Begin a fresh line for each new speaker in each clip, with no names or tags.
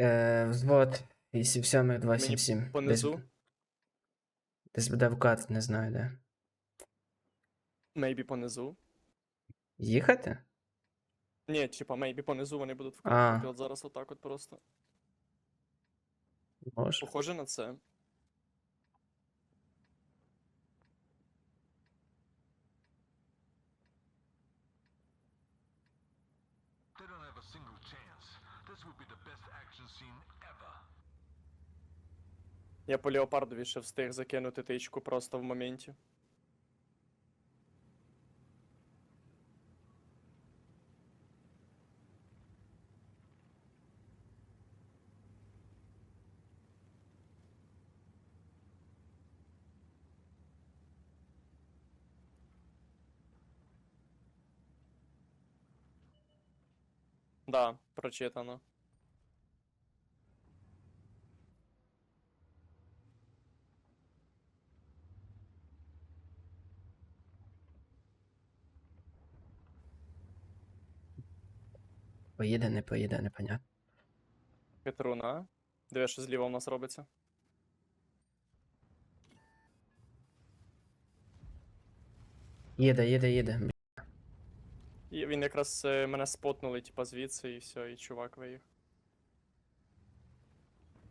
Е, взвод 87 277. Десь,
понизу?
десь буде вкат, не знаю де.
Мейбі понизу.
Їхати?
Ні, типа, мейбі понизу вони будуть
А.
вкатувати. От зараз отак от просто.
Може.
Похоже на це. Я по леопардові ще встиг закинути тичку просто в моменті. Да, прочитано.
Поїде, не поїде, непонятно.
Петруна. Диви, що зліва у нас робиться.
Їде, їде, їде.
І він якраз е, мене спотнули, типа, звідси, і все, і чувак виїхав.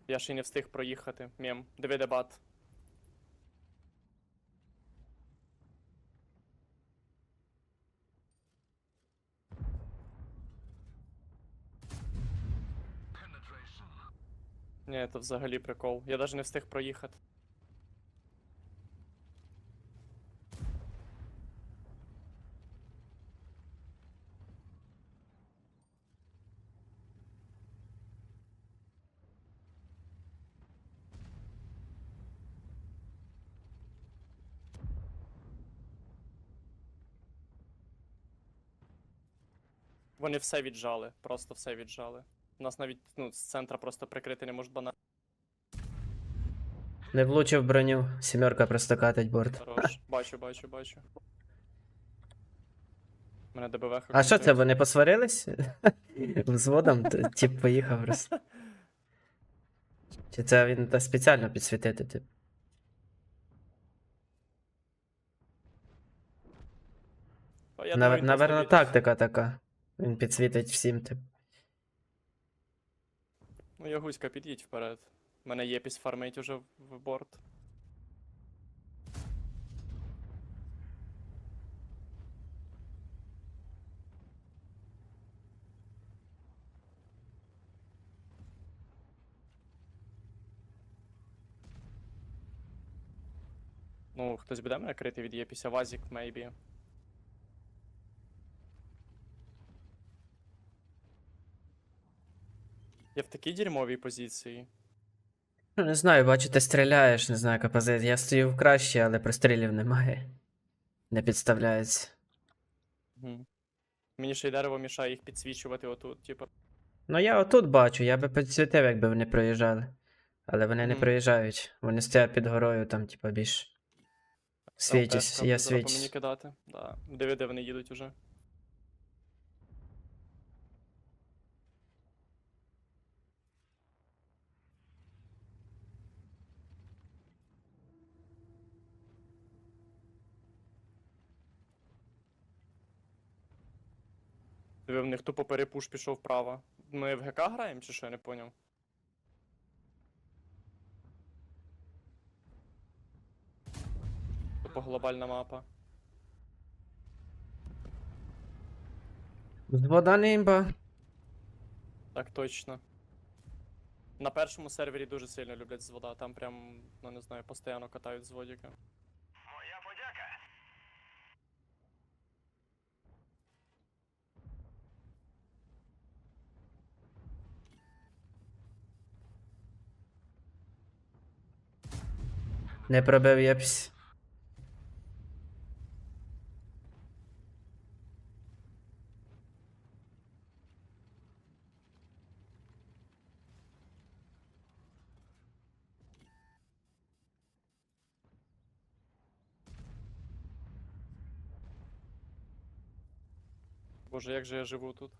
Я ще й не встиг проїхати. Мєм. Диви дебат. Ні, це взагалі прикол. Я навіть не встиг проїхати. Вони все віджали, просто все віджали. У нас навіть ну, з центра просто прикрити не можуть банально.
Не влучив броню. Сімерка просто катить борт.
Хорош. Бачу, бачу, бачу. Мене ДБВ
А що це, вони посварились? Взводом т- тип поїхав просто. Чи це він та спеціально підсвітити, тип? Навер- Наверно, тактика така. Він підсвітить всім, тип.
Ну, Ягуська, під'їдь вперед. У мене є піс фармить уже в борт. Ну, хтось буде мене крити від Єпіся Вазік, мейбі. Я в такій дерьмовій позиції.
Ну, не знаю, бачу, ти стріляєш, не знаю, яка позиція. Я стою в краще, але прострілів немає. Не підставляється.
Угу. Мені ще й дерево мішає їх підсвічувати отут, типу.
Ну я отут бачу, я би підсвітив, якби вони проїжджали. Але вони не
Мгм.
проїжджають. Вони стоять під горою, там, типа, більш. Світять, я
зараз мені кидати. Да. Диви, де вони їдуть уже. Диви, в них тупо перепуш пішов вправо. Ми в ГК граємо чи що, я не поняв. Тупо глобальна мапа.
Вода не імба.
Так точно. На першому сервері дуже сильно люблять звода, там прям, ну не знаю, постійно катають.
Моя
Не пробив єпсь.
Боже, як же я живу тут?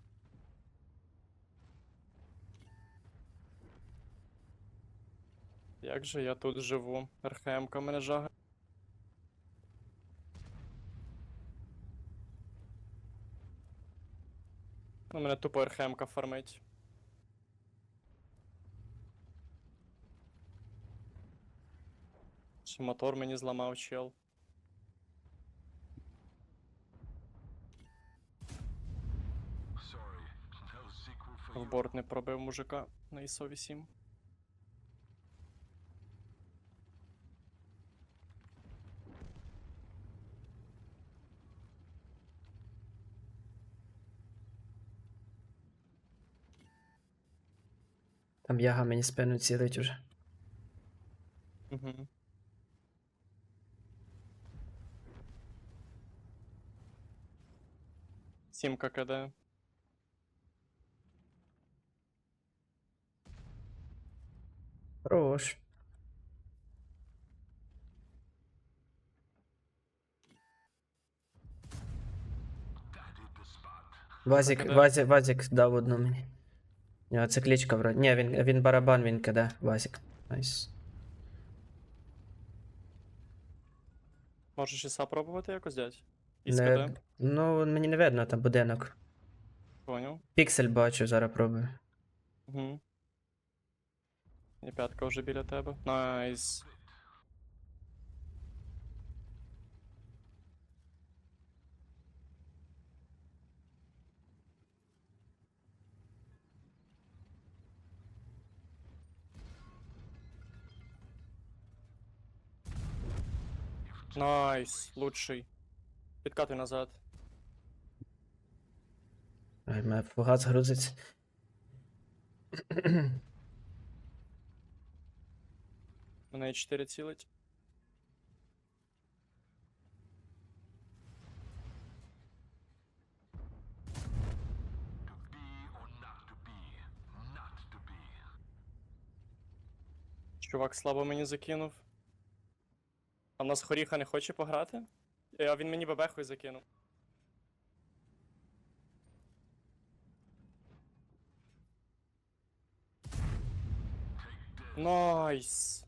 Як же я тут живу? РХМ-ка мене жага. Ну, мене тупо РХМ-ка фармить. Чи мотор мені зламав чел. В борт не пробив мужика на ISO 8.
Там яга мені спину цілить уже.
Угу. Сімка КД.
Хорош. Вазик,
киде?
Вазик, Вазик дав одну мені. У нього це клічка вроді. Ні, він, він барабан, він киде. Вазик. Найс.
Можеш іса пробувати якось дядь?
Не,
КД?
ну, мені не видно там будинок.
Поняв.
Піксель бачу, зараз пробую.
Угу. І п'ятка вже біля тебе. Найс. Найс, лучший. Підкатуй назад.
Ай, мене фугас грузиться.
Мене 4 цілить. Чувак слабо мені закинув. А в нас хоріха не хоче пограти? Е, А він мені бебехою закинув. Найс.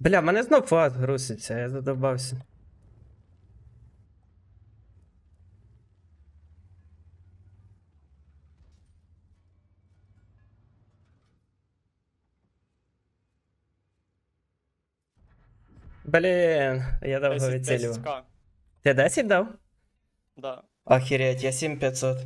Бля, мене знов флаг грузиться, я задобався. Блін, я довго
10,
відцілював.
10к.
Ти 10 дав?
Да.
Охереть, я 7500.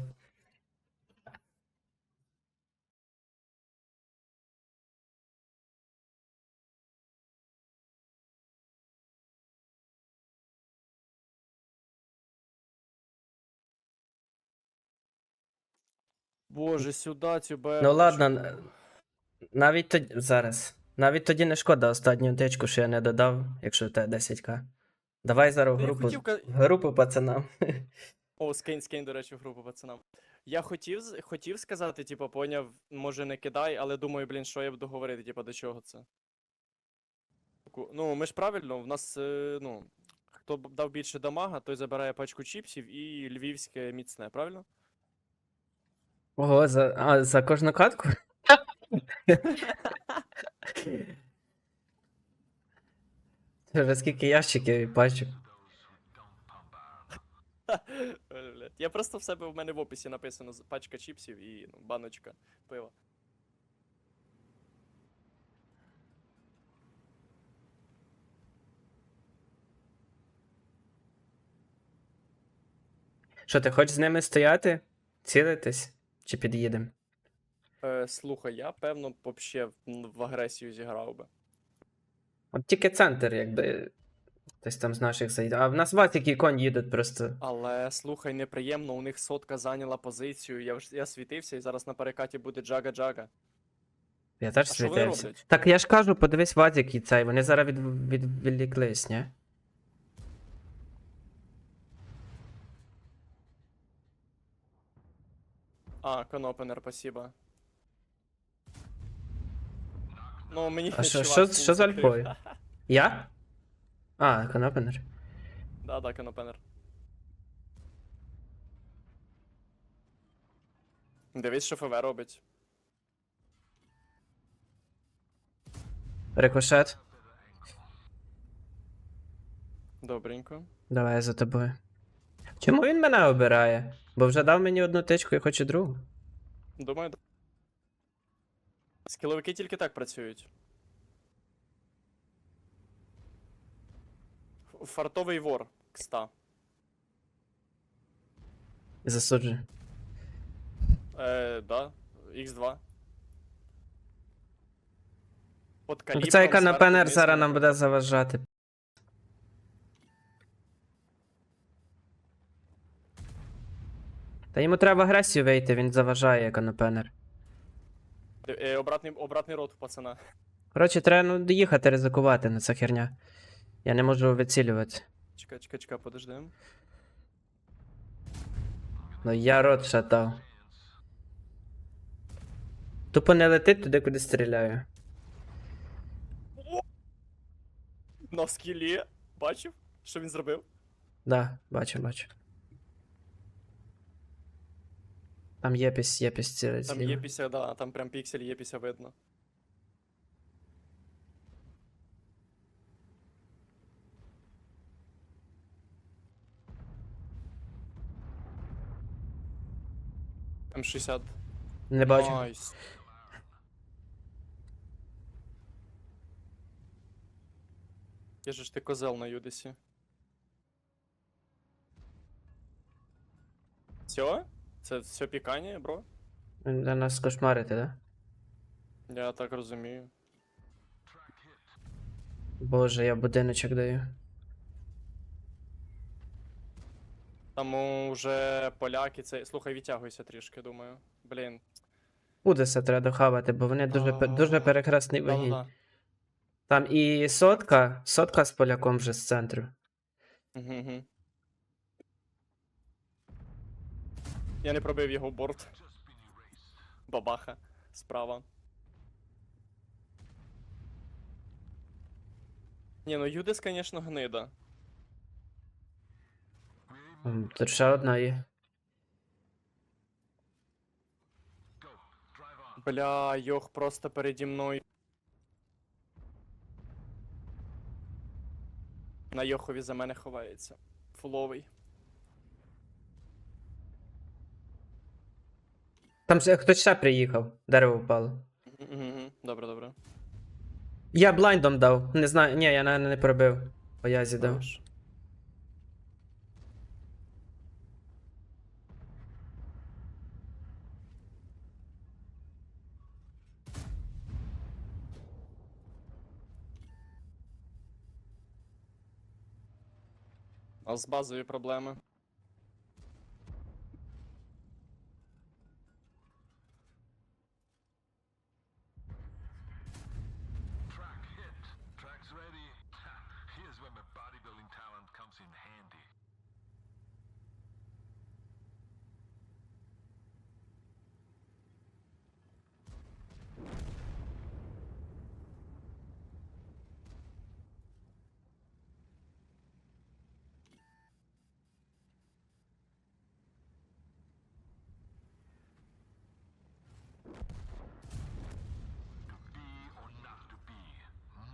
Боже, сюди цю бе.
Ну ладно, навіть тоді. Зараз. Навіть тоді не шкода останню тичку, що я не додав, якщо в тебе 10к. Давай зараз в групу.
хотів
Групу пацанам.
О, скинь, скинь, до речі, в групу пацанам. Я хотів, хотів сказати, типу, поняв, може не кидай, але думаю, блін, що я буду говорити, типу, до чого це. Ну, ми ж правильно, в нас, е, ну, хто б дав більше дамага, той забирає пачку чіпсів і львівське міцне, правильно?
Ого, за, а, за кожну катку? Вже скільки ящиків пачок.
Е, блядь. Я просто в себе в мене в описі написано з- пачка чіпсів і ну, баночка пива.
Що, ти хочеш з ними стояти? Цілитись? Чи під'їдемо?
Е, слухай, я певно вообще в, в агресію зіграв би.
От тільки центр, якби. Хтось там з наших зайде. А в нас Ватик і конь їдуть просто.
Але слухай, неприємно, у них сотка зайняла позицію. Я, вж- я світився і зараз на перекаті буде джага-джага.
Я теж
А що вони
світився.
роблять?
Так я ж кажу, подивись Ватик і цей. Вони зараз від, відволіклись, ні?
А, конопенер, спасибо. Ну, мені
А що- що- що за
закрив.
альфою? Я? А, конопенер.
Да, да, конопенер. Дивись, що ФВ робить.
Рикошет.
Добренько.
Давай я за тобою. Чому він мене обирає? Бо вже дав мені одну тичку і хоче другу.
Думаю, да. Скіловики тільки так працюють. Фартовий вор, кста.
Засуджую.
Е, да. Х2. Под
Цей
калібром,
канапенер
зверху
зараз нам буде заважати. Та йому треба агресію вийти, він заважає канапенер.
Е, е, обратний, обратний рот у пацана.
Коротше, треба ну, доїхати ризикувати на ця херня. Я не можу вицілювати.
Чекай, чекай, чекай, подожди.
Ну я рот шатав. Тупо не летить туди, куди стріляю.
На скілі. Бачив? Що він зробив?
Да, бачу, бачу. Там єпісь, єпісь цілить
Там є да, там прям піксель є піся видно. М60.
Не бачу.
Найс. Я же ж ти козел на Юдесі. Все? Це все пікання, бро?
Він буде нас кошмарити, да?
Я так розумію.
Боже, я будиночок даю.
Там уже поляки це. Слухай, відтягуйся трішки, думаю. Блін.
Удеса треба дохавати, бо вони дуже, пе- дуже
А,
перекресний вогінь.
Да-да-да.
Там і сотка, сотка з поляком вже з центру.
Я не пробив його борт. Бабаха. Справа. Ні, ну Юдес, конечно, гнида.
М, Тут ще одна є.
Бля, йох просто переді мною. На Йохові за мене ховається. Фуловий.
Там ще хтось ще приїхав, дерево впало.
Добре, добре.
Я блайндом дав. Не знаю, ні, я на не пробив. По язі дав.
Хорош. А з базові проблеми.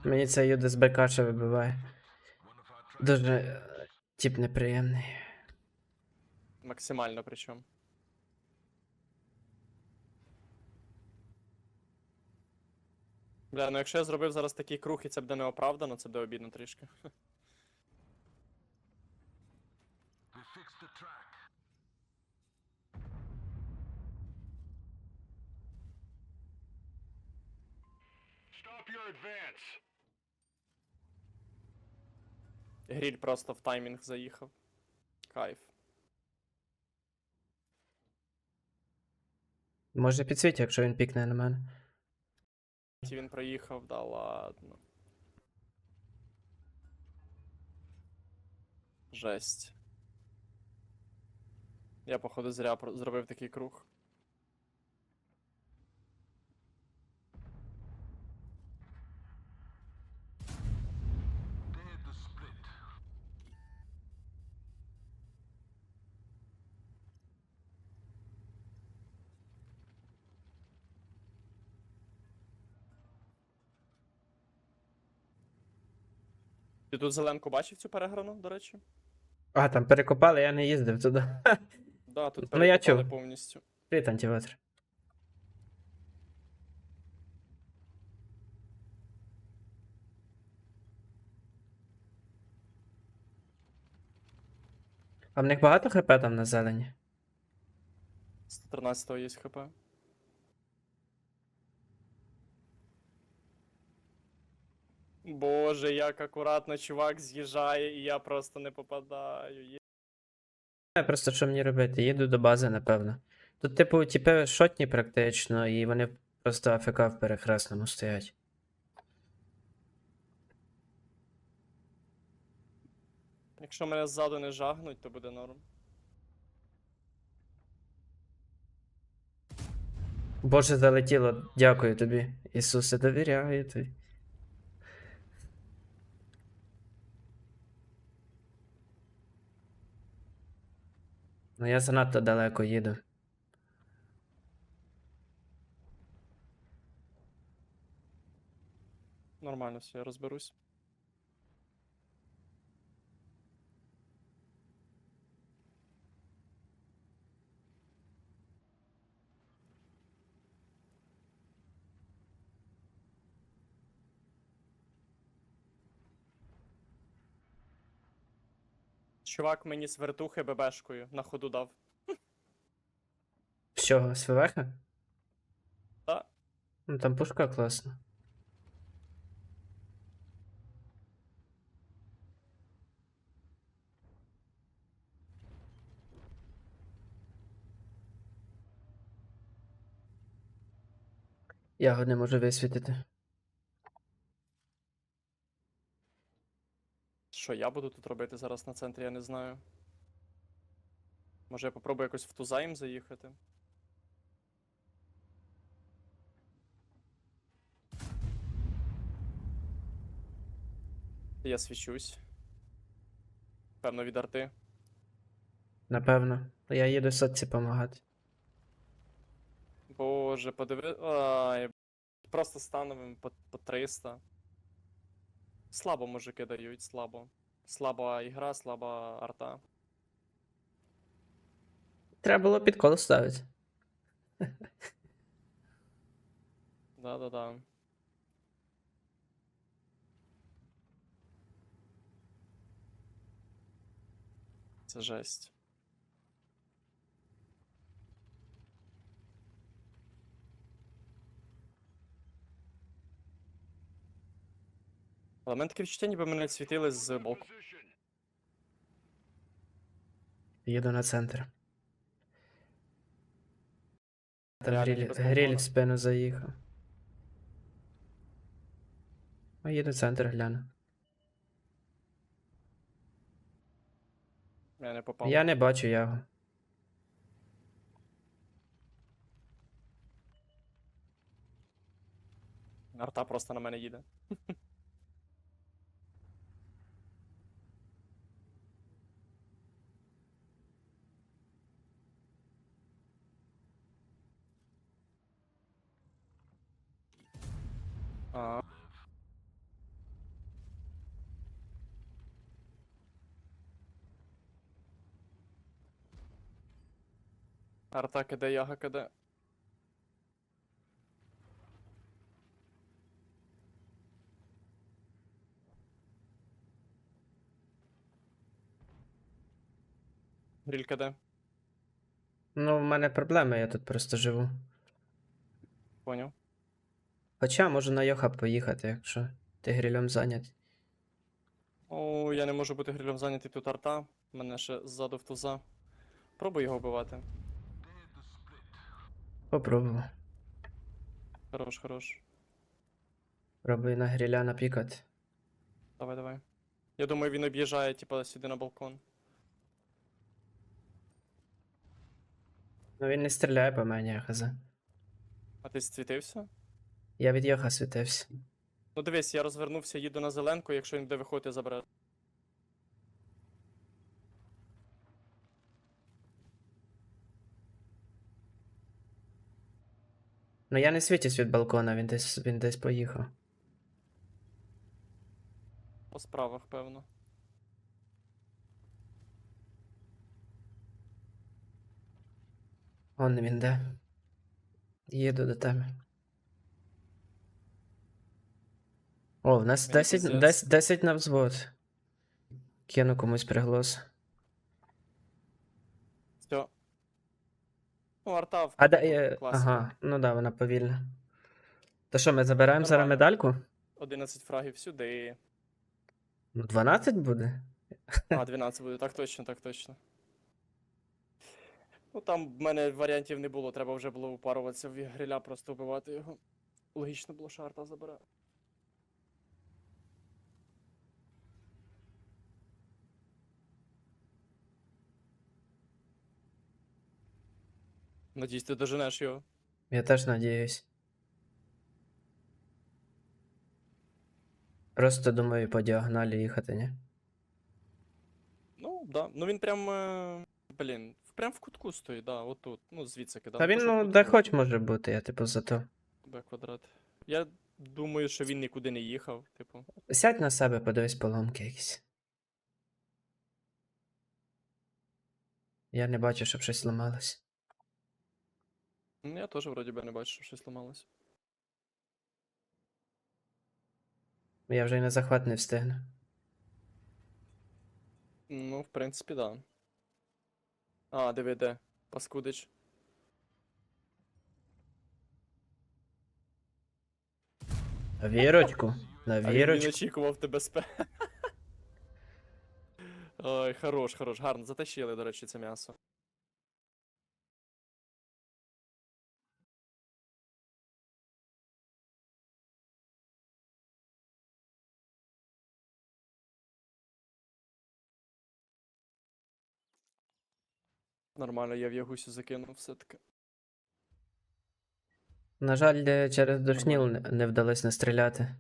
Мені це юди з Бекача вибиває. Дуже е, тип неприємний.
Максимально причому. Бля, ну якщо я зробив зараз такий круг і це буде неоправдано, це буде обідно трішки.
Stop your advance.
Гріль просто в таймінг заїхав. Кайф.
Може підсвіть, якщо він пікне на мене.
Ті Він проїхав, да ладно. Жесть. Я, походу, зря зробив такий круг. Ти тут зеленку бачив цю переграну, до речі?
А, там перекопали, я не їздив туди.
Да, тут
Ну, я
перекопали
чув.
повністю.
Привіт, антиватр. А в них багато хп там на зелені?
113 є хп. Боже, як акуратно чувак з'їжджає, і я просто не попадаю. Є-
Я просто що мені робити? Їду до бази, напевно. Тут, типу, типи шотні практично, і вони просто АФК в перехресному стоять.
Якщо мене ззаду не жагнуть, то буде норм.
Боже, залетіло. Дякую тобі. Ісусе, довіряю тобі. Ну я занадто далеко їду.
Нормально все, я розберусь. Чувак мені з вертухи ББшкою на ходу дав.
З чого? З ВВХ?
Та.
Ну там пушка класна. Я його не можу висвітити.
Що я буду тут робити зараз на центрі, я не знаю. Може я попробую якось в туза їм заїхати? Я свічусь. Певно, від арти.
Напевно. Я їду сотці помагати.
Боже, подиви. Ай, просто становим по, по 300. Слабо мужики дають, слабо. Слаба ігра, слаба арта.
Треба було підкол ставити.
Да-да-да. Це жесть. Але в мене таке відчуття, ніби мене світили з боку.
Їду на центр. Там
Реально,
гріль в спину заїхав. А їду в центр гляну.
Я не попав.
Я не бачу його.
Арта просто на мене їде. А. Арта киде, яга киде. Гріль киде.
Ну, в мене проблеми, я тут просто живу.
Поняв.
Хоча можу на Йоха поїхати, якщо ти грілем зайнятий.
О, я не можу бути грилем зайнятий тут арта. Мене ще ззаду в туза. Пробуй його вбивати.
Попробую.
Хорош, хорош.
Пробую на гріля напікати.
Давай, давай. Я думаю, він об'їжджає, типа, сюди на балкон.
Ну він не стріляє по мені, хз.
А ти світився?
Я від Йоха світився.
Ну дивись, я розвернувся, їду на зеленку, якщо він буде виходити, забере.
Ну я не світюсь від балкона, він десь він десь поїхав.
По справах, певно.
Он він де. Їду до тебе. О, в нас 10, 10, 10 на взвод. Кину комусь приголос.
Все. Ну, арта в
А
класика.
Ага, ну да, вона повільна. То що, ми забираємо зараз
Нормально.
медальку?
11 фрагів сюди.
Ну, 12 буде?
А, 12 буде, так точно, так точно. Ну там в мене варіантів не було, треба вже було упаруватися в гриля, просто вбивати його. Логічно було, що арта забере. Надіюсь, ти доженеш його.
Я теж надіюсь. Просто думаю по діагоналі їхати, ні?
Ну, да. Ну він прям. е, Блін, прям в кутку стоїть, да, отут. Ну, звідси кидав.
Та він, ну, де хоч може бути, я типу за то.
Б квадрат. Я думаю, що він нікуди не їхав, типу.
Сядь на себе, подивись поломки якісь. Я не бачу, щоб щось ламалось.
Ну, я теж вроді би не бачу, що щось ламалось.
Я вже й на захват не встигну.
Ну, в принципі, да. А, диви, де. Паскудич.
На вірочку. На
А він, він
вірочку.
очікував тебе спе. Ой, хорош, хорош, гарно. Затащили, до речі, це м'ясо. Нормально, я в Ягусю закинув все-таки.
На жаль, через душніл не, не вдалося настріляти.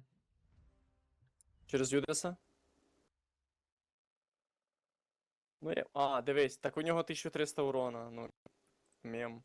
Через Юдеса? Ну, я... А, дивись, так у нього 1300 урона, ну. Мем.